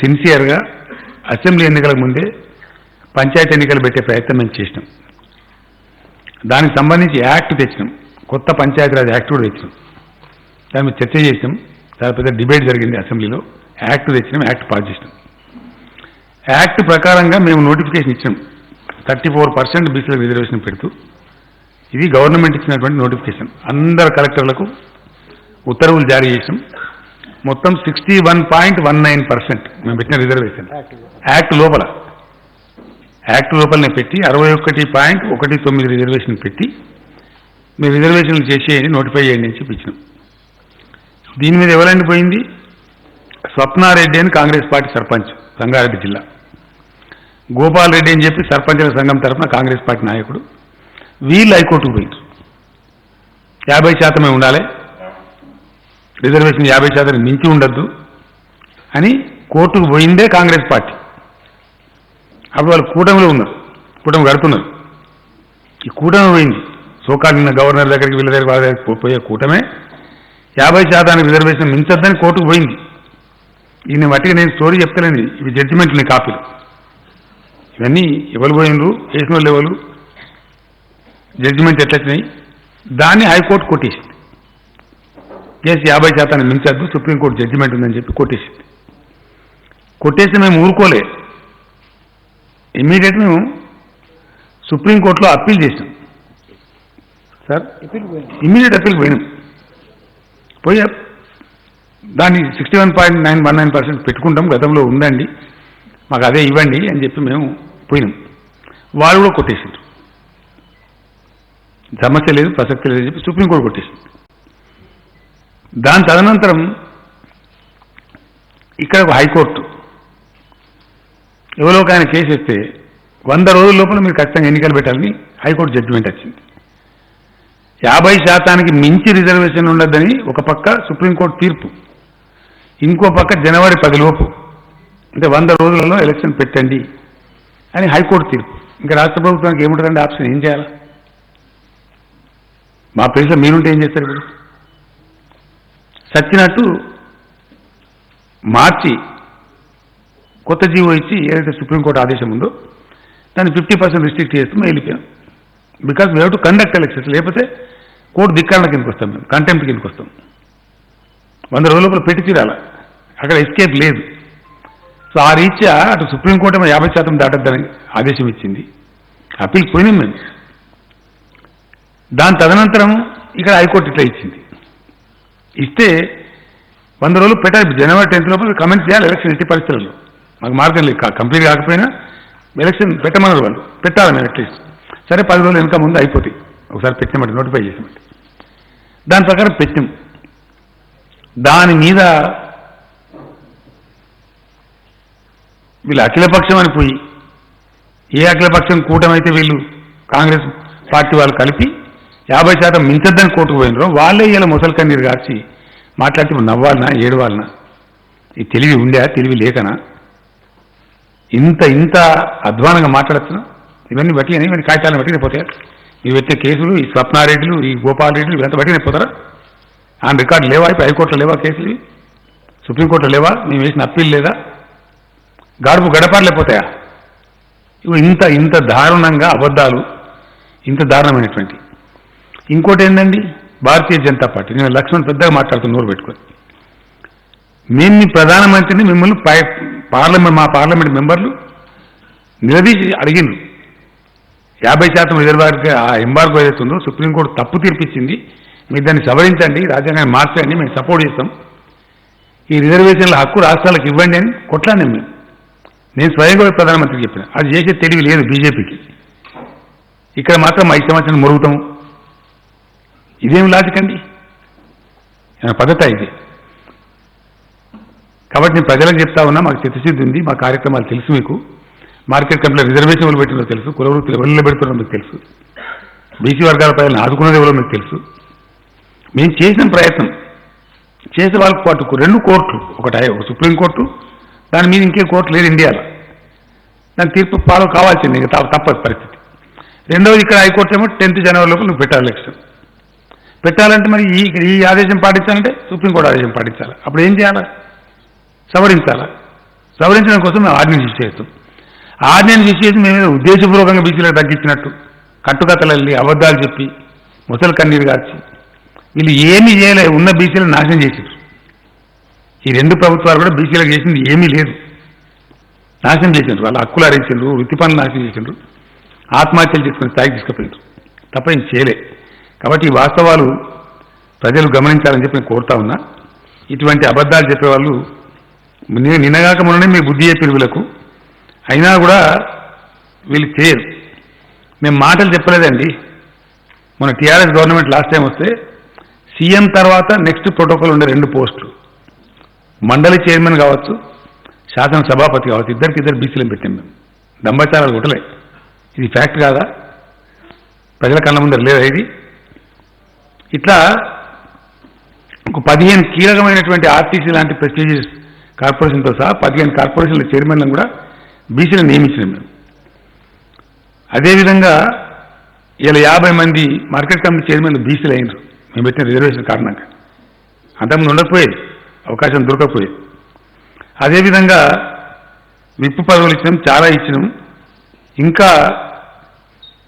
సిన్సియర్గా అసెంబ్లీ ఎన్నికలకు ముందే పంచాయతీ ఎన్నికలు పెట్టే ప్రయత్నం మేము చేసినాం. దానికి సంబంధించి యాక్ట్ తెచ్చినాం. కొత్త పంచాయతీరాజ్ యాక్ట్ కూడా తెచ్చినాం. దాని మీద చర్చ చేసినాం. దాని పెద్ద డిబేట్ జరిగింది అసెంబ్లీలో. యాక్ట్ తెచ్చినాం యాక్ట్ పాస్ చేసినాం. యాక్ట్ ప్రకారంగా మేము నోటిఫికేషన్ ఇచ్చినాం. థర్టీ ఫోర్ పర్సెంట్ బీసీలకు రిజర్వేషన్ పెడుతూ ఇది గవర్నమెంట్ ఇచ్చినటువంటి నోటిఫికేషన్. అందరు కలెక్టర్లకు ఉత్తర్వులు జారీ చేసినాం. మొత్తం sixty one point one nine percent మేము పెట్టిన రిజర్వేషన్ యాక్ట్ లోపల. యాక్ట్ లోపలనే పెట్టి అరవై ఒకటి పాయింట్ ఒకటి తొమ్మిది రిజర్వేషన్ పెట్టి మీరు రిజర్వేషన్లు చేసేయండి నోటిఫై చేయండి అని చెప్పి ఇచ్చినాం. దీని మీద ఎవరండి పోయింది? స్వప్నారెడ్డి అని కాంగ్రెస్ పార్టీ సర్పంచ్ రంగారెడ్డి జిల్లా. గోపాల్ రెడ్డి అని చెప్పి సర్పంచుల సంఘం తరఫున కాంగ్రెస్ పార్టీ నాయకుడు. వీళ్ళు హైకోర్టుకు పోయింది యాభై శాతమే ఉండాలి. రిజర్వేషన్ యాభై శాతం మించి ఉండద్దు అని కోర్టుకు పోయిందే కాంగ్రెస్ పార్టీ. అప్పుడు వాళ్ళు కూటమిలో ఉన్నారు కూటమి కడుతున్నారు ఈ కూటమి పోయింది. సోకాలిన గవర్నర్ దగ్గరికి వీళ్ళ దగ్గర వాళ్ళ దగ్గరికి పోయే కూటమే. యాభై శాతానికి రిజర్వేషన్ మించొద్దని కోర్టుకు పోయింది. ఈయన మట్టిగా నేను స్టోరీ చెప్తలేను ఇవి జడ్జిమెంట్లు నీ కాపీలు. ఇవన్నీ ఎవరు పోయినరు వేసిన వాళ్ళు ఎవరు? జడ్జిమెంట్ ఎట్లొచ్చినాయి? దాన్ని హైకోర్టు కొట్టేసింది. కేసు యాభై శాతాన్ని మించద్దు సుప్రీంకోర్టు జడ్జిమెంట్ ఉందని చెప్పి కొట్టేసింది. కొట్టేసి మేము ఊరుకోలే. ఇమ్మీడియట్ మేము సుప్రీంకోర్టులో అప్పీల్ చేసినాం. సార్ ఇమ్మీడియట్ అప్పీల్ పోయినాం. పోయి దాన్ని sixty one point nine one nine percent పెట్టుకుంటాం గతంలో ఉందండి. మాకు అదే ఇవ్వండి అని చెప్పి మేము పోయినాం. వాళ్ళు కూడా కొట్టేసిండ్రు. సమస్య లేదు ప్రసక్తి లేదు అని చెప్పి సుప్రీంకోర్టు కొట్టేసింది. దాని తదనంతరం ఇక్కడ ఒక హైకోర్టు. ఎవరో ఒక ఆయన కేసు ఇస్తే వంద రోజుల లోపల మీరు ఖచ్చితంగా ఎన్నికలు పెట్టాలని హైకోర్టు జడ్జిమెంట్ వచ్చింది. యాభై శాతానికి మించి రిజర్వేషన్ ఉండద్దని ఒక పక్క సుప్రీంకోర్టు తీర్పు. ఇంకో పక్క జనవరి పదిలోపు అంటే వంద రోజులలో ఎలక్షన్ పెట్టండి అని హైకోర్టు తీర్పు. ఇంకా రాష్ట్ర ప్రభుత్వానికి ఏముంటుందండి ఆప్షన్ ఏం చేయాలి? మా ప్లేస్లో మీరుంటే ఏం చేస్తారు ఇప్పుడు? సచ్చినట్టు మార్చి కొత్త జీవో ఇచ్చి ఏదైతే సుప్రీంకోర్టు ఆదేశం ఉందో దాన్ని ఫిఫ్టీ పర్సెంట్ రిస్ట్రిక్ట్ చేస్తూ మేము వెళ్ళిపోయాం. Because we have to conduct elections లేకపోతే కోర్టు ధిక్కారణ కిందకి వస్తాం మేము కంటెంప్ట్ కిందకి వస్తాం. వంద రోజుల లోపల పెట్టి తీరాల. అక్కడ ఎస్కేప్ లేదు. సో ఆ రీత్యా అటు సుప్రీంకోర్టు ఏమో యాభై శాతం దాటద్దని ఆదేశం ఇచ్చింది. అప్పీల్ పోయినాం మేము. దాని తదనంతరం ఇక్కడ హైకోర్టు ఇట్లా ఇచ్చింది. ఇస్తే వంద రోజులు పెట్టాలి. జనవరి టెన్త్ లోపల కమెంట్స్ చేయాలి ఎలక్షన్ ఎట్టి పరిస్థితుల్లో. మాకు మార్గం లేదు. కంప్లీట్ కాకపోయినా ఎలక్షన్ పెట్టమన్నారు వాళ్ళు. పెట్టాలి మేము అట్లీస్ట్ సరే పది రోజులు వెనక ముందు అయిపోతాయి. ఒకసారి పెట్టినమాట నోటిఫై చేసామంటే దాని ప్రకారం పెట్టాం దాని మీద వీళ్ళు అఖిలపక్షం అని పోయి ఏ అఖిలపక్షం కూటమైతే వీళ్ళు కాంగ్రెస్ పార్టీ వాళ్ళు కలిపి యాభై శాతం మించద్దని కోర్టుకు పోయినరు వాళ్ళే ఇలా ముసలి కన్నీరు కార్చి మాట్లాడితే నవ్వాలనా ఏడవాలనా? ఈ తెలివి ఉండే తెలివి లేకనా? ఇంత ఇంత అధ్వానంగా మాట్లాడుతున్నా ఇవన్నీ బట్టి ఇవన్నీ కాగితాలను బట్టి పోతాయి? ఇవి వచ్చే కేసులు ఈ స్వప్నారెడ్డిలు ఈ గోపాల్ రెడ్డిలు ఇవంతా బట్టి పోతారా? ఆన్ రికార్డు లేవా? ఇప్పుడు హైకోర్టులో లేవా కేసులు? సుప్రీంకోర్టులో లేవా? మేము వేసిన అప్పీల్ లేదా? గడుపు గడపాడలేకపోతాయా ఇంత ఇంత దారుణంగా అబద్ధాలు ఇంత దారుణమైనటువంటి ఇంకోటి ఏంటండి భారతీయ జనతా పార్టీ. నేను లక్ష్మణ్ పెద్దగా మాట్లాడుతూ నోరు పెట్టుకొని. మేము మీ ప్రధానమంత్రిని మిమ్మల్ని పై- పార్లమెంట్ మా పార్లమెంట్ మెంబర్లు నిలదీసి అడిగిండ్రు. యాభై శాతం రిజర్వాయర్కి ఆ ఎంబార్గో ఏదైతుందో సుప్రీంకోర్టు తప్పు తీర్పిచ్చింది. మీరు దాన్ని సవరించండి రాజ్యాంగాన్ని మార్చండి మేము సపోర్ట్ చేస్తాం. ఈ రిజర్వేషన్ల హక్కు రాష్ట్రాలకు ఇవ్వండి అని కొట్లాడినాం మేము. నేను స్వయంగా ప్రధానమంత్రికి చెప్పిన. అది చేసే తెలివి లేదు బీజేపీకి. ఇక్కడ మాత్రం ఐదు సంవత్సరం మురుగుతాం. ఇదేం లాజిక్ అండి? పద్ధత ఇది? కాబట్టి నేను ప్రజలకు చెప్తా ఉన్నా మాకు చిత్తశుద్ధి ఉంది మా కార్యక్రమాలు తెలుసు మీకు. మార్కెట్ కంపెనీలో రిజర్వేషన్ ఎవరు పెట్టినో తెలుసు కులవృత్తులు ఎవరిలో పెడుతున్నారో మీకు తెలుసు. బీసీ వర్గాల ప్రజలను ఆదుకున్నది ఎవరో మీకు తెలుసు. మేము చేసిన ప్రయత్నం చేసే వాళ్ళకు పాటు రెండు కోర్టులు ఒకటి ఒక సుప్రీంకోర్టు దాని మీద ఇంకే కోర్టు లేదు ఇండియాలో. దాని తీర్పు పాలు కావాల్సింది ఇంకా తప్పదు పరిస్థితి. రెండవది ఇక్కడ హైకోర్టు ఏమో టెన్త్ జనవరి లోపల నువ్వు పెట్టాలి ఎలక్షన్ పెట్టాలంటే మరి ఈ ఈ ఆదేశం పాటించాలంటే సుప్రీంకోర్టు ఆదేశం పాటించాలి. అప్పుడు ఏం చేయాలి? సవరించాలా. సవరించడం కోసం మేము ఆర్డినెన్స్ ఇష్యూ చేస్తాం. ఆర్డినెన్స్ ఇష్యూ చేసి మేము ఉద్దేశపూర్వకంగా బీసీలకు తగ్గించినట్టు కట్టుకథలు వెళ్ళి అబద్ధాలు చెప్పి ముసలి కన్నీరు కాచి వీళ్ళు ఏమీ చేయలే ఉన్న బీసీలను నాశనం చేశారు ఈ రెండు ప్రభుత్వాలు కూడా బీసీలకు చేసింది ఏమీ లేదు. నాశనం చేసిండ్రు. వాళ్ళ హక్కులు హరించిండ్రు వృత్తి పనులు నాశనం చేసిండ్రు. ఆత్మహత్యలు చేసుకుని స్థాయికి తీసుకుపోయిండ్రు. తప్ప ఏం చేయలే. కాబట్టి ఈ వాస్తవాలు ప్రజలు గమనించాలని చెప్పి నేను కోరుతా ఉన్నా. ఇటువంటి అబద్ధాలు చెప్పేవాళ్ళు నేను నిన్నగాక మొన్ననే మీ బుద్ధి చెప్పిన వీళ్ళకు. అయినా కూడా వీళ్ళు చేయరు. మేము మాటలు చెప్పలేదండి. మన టీఆర్ఎస్ గవర్నమెంట్ లాస్ట్ టైం వస్తే సీఎం తర్వాత నెక్స్ట్ ప్రోటోకాల్ ఉండే రెండు పోస్టులు. మండలి చైర్మన్ కావచ్చు శాసన సభాపతి కావచ్చు ఇద్దరికి ఇద్దరు బీసీలను పెట్టాం మేము. దంబచారాలు కొట్టలే. ఇది ఫ్యాక్ట్ కాదా? ప్రజల కళ్ళ ముందర లేదా ఇది? ఇట్లా ఒక పదిహేను కీలకమైనటువంటి ఆర్టీసీ లాంటి ప్రెస్టీజియస్ కార్పొరేషన్తో సహా పదిహేను కార్పొరేషన్ల చైర్మన్లను కూడా బీసీలను నియమించినాం మేము. అదేవిధంగా ఇలా యాభై మంది మార్కెట్ కమిటీ చైర్మన్లు బీసీలు అయినారు. మేము పెట్టిన రిజర్వేషన్ కారణంగా. అంతకుముందు ఉండకపోయేది. అవకాశం దొరకకపోయేది. అదేవిధంగా విప్పు పదవులు ఇచ్చినాం చాలా ఇచ్చినాం. ఇంకా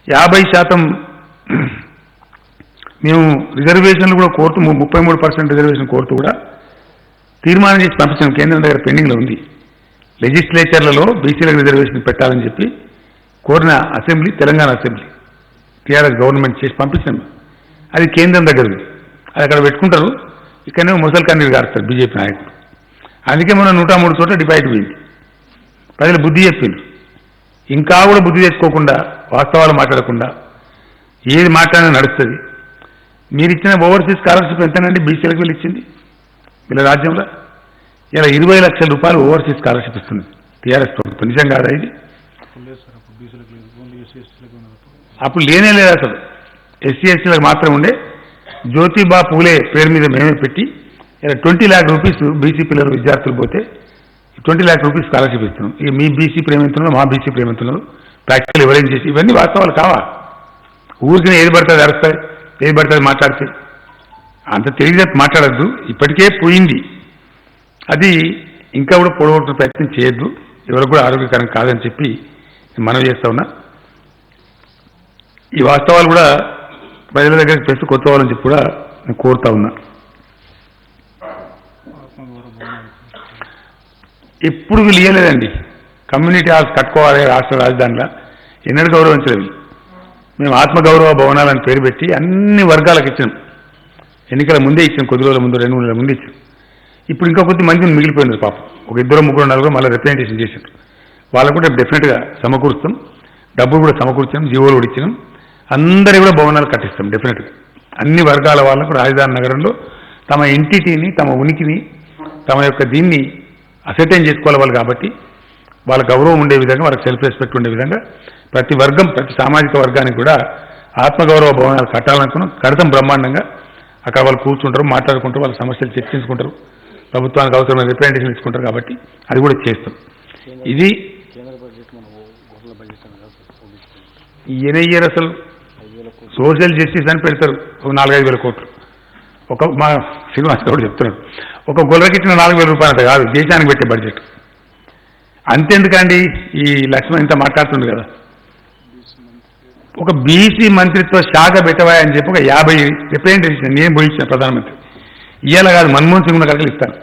యాభై శాతం మేము రిజర్వేషన్లు కూడా కోరుతూ ము- ముప్పై మూడు పర్సెంట్ రిజర్వేషన్ కోరుతూ కూడా తీర్మానం చేసి పంపించాం కేంద్రం దగ్గర పెండింగ్లో ఉంది. లెజిస్లేచర్లలో బీసీలకు రిజర్వేషన్ పెట్టాలని చెప్పి కోరిన assembly Telangana assembly TRS government చేసి పంపించాం అది కేంద్రం దగ్గర ఉంది అది అక్కడ పెట్టుకుంటారు. ఇక్కడనే ముసలి కన్నీరు గారుస్తారు బీజేపీ నాయకులు. అందుకే మన నూట మూడు చోట్ల డివైడ్ పోయింది. ప్రజలు బుద్ధి చెప్పిండ్రు ఇంకా కూడా బుద్ధి తెచ్చుకోకుండా వాస్తవాలు మాట్లాడకుండా ఏది మాట్లాడినా నడుస్తుంది. మీరు ఇచ్చిన ఓవర్సీస్ స్కాలర్షిప్ ఎంతనండి బీసీలకు వీళ్ళు ఇచ్చింది వీళ్ళ రాజ్యంలో? ఇలా ఇరవై లక్షల రూపాయలు ఓవర్సీస్ స్కాలర్షిప్ ఇస్తుంది టీఆర్ఎస్ ప్రభుత్వం. నిజం కాదా ఇది? అప్పుడు లేనే లేదు అసలు. ఎస్సీ ఎస్టీలకు మాత్రం ఉండే. జ్యోతిబా పూలే పేరు మీద మేమే పెట్టి ఇలా ట్వంటీ ల్యాక్ రూపీస్ బీసీ పిల్లలు విద్యార్థులు పోతే ట్వంటీ ల్యాక్ రూపీస్ స్కాలర్షిప్ ఇస్తున్నాం. ఇక మీ బీసీ ప్రేమితున్నారు మా బీసీ ప్రేమితున్నారు ప్రాక్టికల్ ఎవరేం చేసి ఇవన్నీ వాస్తవాలు కావా? ఊరికి ఏది పడితే అరుస్తాయి. ఏది పడుతుంది మాట్లాడితే. అంత తెలియదు మాట్లాడద్దు. ఇప్పటికే పోయింది. అది ఇంకా కూడా పొడగొట్టిన ప్రయత్నం చేయొద్దు. ఎవరికి కూడా ఆరోగ్యకరం కాదని చెప్పి మనం మనవి చేస్తా ఉన్నా. ఈ వాస్తవాలు కూడా ప్రజల దగ్గరికి తెచ్చుకొచ్చుకోవాలని చెప్పి కూడా నేను కోరుతా ఉన్నా. ఎప్పుడు వీళ్ళు ఇవ్వలేదండి కమ్యూనిటీ హాల్స్ కట్టుకోవాలి రాష్ట్ర రాజధానిలో. ఎన్నడూ గౌరవించలేదు. మేము ఆత్మగౌరవ భవనాలని పేరు పెట్టి అన్ని వర్గాలకు ఇచ్చాం ఎన్నికల ముందే ఇచ్చాం కొద్ది రోజుల ముందు రెండు మూడు నెలల ముందు ఇచ్చాం ఇప్పుడు ఇంకా కొద్ది మంది మిగిలిపోయినారు పాపం. ఒక ఇద్దరు ముగ్గురు నలుగురు మళ్ళీ రిప్రజెంటేషన్ చేశారు వాళ్ళకు కూడా డెఫినెట్గా సమకూరుస్తాం. డబ్బులు కూడా సమకూర్చాం జీవోలు కూడా ఇచ్చినాం. అందరి కూడా భవనాలు కట్టిస్తాం డెఫినెట్గా అన్ని వర్గాల వాళ్ళకు రాజధాని నగరంలో తమ ఎంటిటీని తమ ఉనికిని తమ యొక్క దీన్ని అసెటైన్ చేసుకోవాలి వాళ్ళు కాబట్టి వాళ్ళ గౌరవం ఉండే విధంగా వాళ్ళకి సెల్ఫ్ రెస్పెక్ట్ ఉండే విధంగా ప్రతి వర్గం ప్రతి సామాజిక వర్గానికి కూడా ఆత్మగౌరవ భవనాలు కట్టాలనుకున్నాం కడతాం బ్రహ్మాండంగా అక్కడ వాళ్ళు కూర్చుంటారు మాట్లాడుకుంటారు వాళ్ళ సమస్యలు చర్చించుకుంటారు. ప్రభుత్వానికి అవసరమైన రిప్రజెంటేషన్ ఇచ్చుకుంటారు కాబట్టి అది కూడా చేస్తాం. ఇది కేంద్ర అసలు. సోషల్ జస్టిస్ అని పెడతారు. ఒక నాలుగైదు వేల కోట్లు. ఒక మా శ్రీనివాస్ గౌడ్ చెప్తున్నాడు. ఒక గొల్లకి ఇచ్చిన నాలుగు వేల రూపాయలు కాదు దేశానికి పెట్టే బడ్జెట్. అంతెందుకండి? ఈ లక్ష్మణ్ ఇంత మాట్లాడుతుంది కదా. ఒక బీసీ మంత్రిత్వ శాఖ పెట్టవా అని చెప్పి ఒక యాభై రిప్రజెంటేషన్ నేను పోయించిన ప్రధానమంత్రి. ఇవాళ కాదు మన్మోహన్ సింగ్ ఉన్న ఇస్తాను.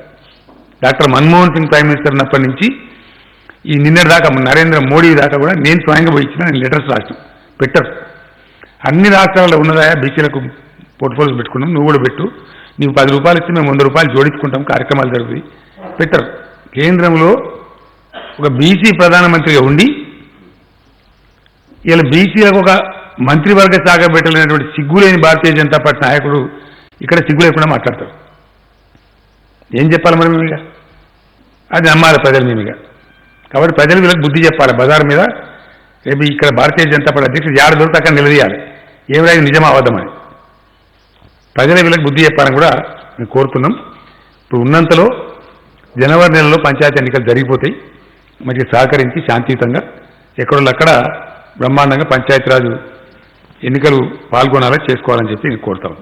Doctor Manmohan Singh prime minister ఉన్నప్పటి నుంచి ఈ నిన్నటి దాకా నరేంద్ర మోడీ దాకా కూడా నేను స్వయంగా పోయించిన నేను లెటర్స్ రాసిన. పెట్టరు. అన్ని రాష్ట్రాల్లో ఉన్నదా బీసీలకు పోర్ట్ఫోలియోస్ పెట్టుకున్నాం. నువ్వు కూడా పెట్టు. నీవు పది రూపాయలు ఇస్తే మేము వంద రూపాయలు జోడించుకుంటాం. కార్యక్రమాలు జరుగుతాయి. పెట్టరు. కేంద్రంలో ఒక బీసీ ప్రధానమంత్రిగా ఉండి ఇలా బీసీలకు ఒక మంత్రివర్గ శాఖ పెట్టలేనటువంటి సిగ్గులేని భారతీయ జనతా పార్టీ నాయకుడు ఇక్కడ సిగ్గు లేకుండా మాట్లాడతారు. ఏం చెప్పాలి మరి మేము ఇక అది నమ్మాలి ప్రజలు మేము ఇక కాబట్టి ప్రజలు వీళ్ళకి బుద్ధి చెప్పాలి బజార్ మీద. రేపు ఇక్కడ భారతీయ జనతా పార్టీ అధ్యక్షుడు యాడ దొరికితే అక్కడ నిలదీయాలి. ఏమైనా నిజమా అవద్దమని ప్రజల వీళ్ళకి బుద్ధి చెప్పాలని కూడా మేము కోరుతున్నాం ఇప్పుడు ఉన్నంతలో జనవరి నెలలో పంచాయతీ ఎన్నికలు జరిగిపోతాయి. మంచిగా సహకరించి శాంతియుతంగా ఎక్కడోళ్ళు అక్కడ బ్రహ్మాండంగా పంచాయతీరాజు ఎన్నికలు పాల్గొనాలని చేసుకోవాలని చెప్పి నేను కోరుతాను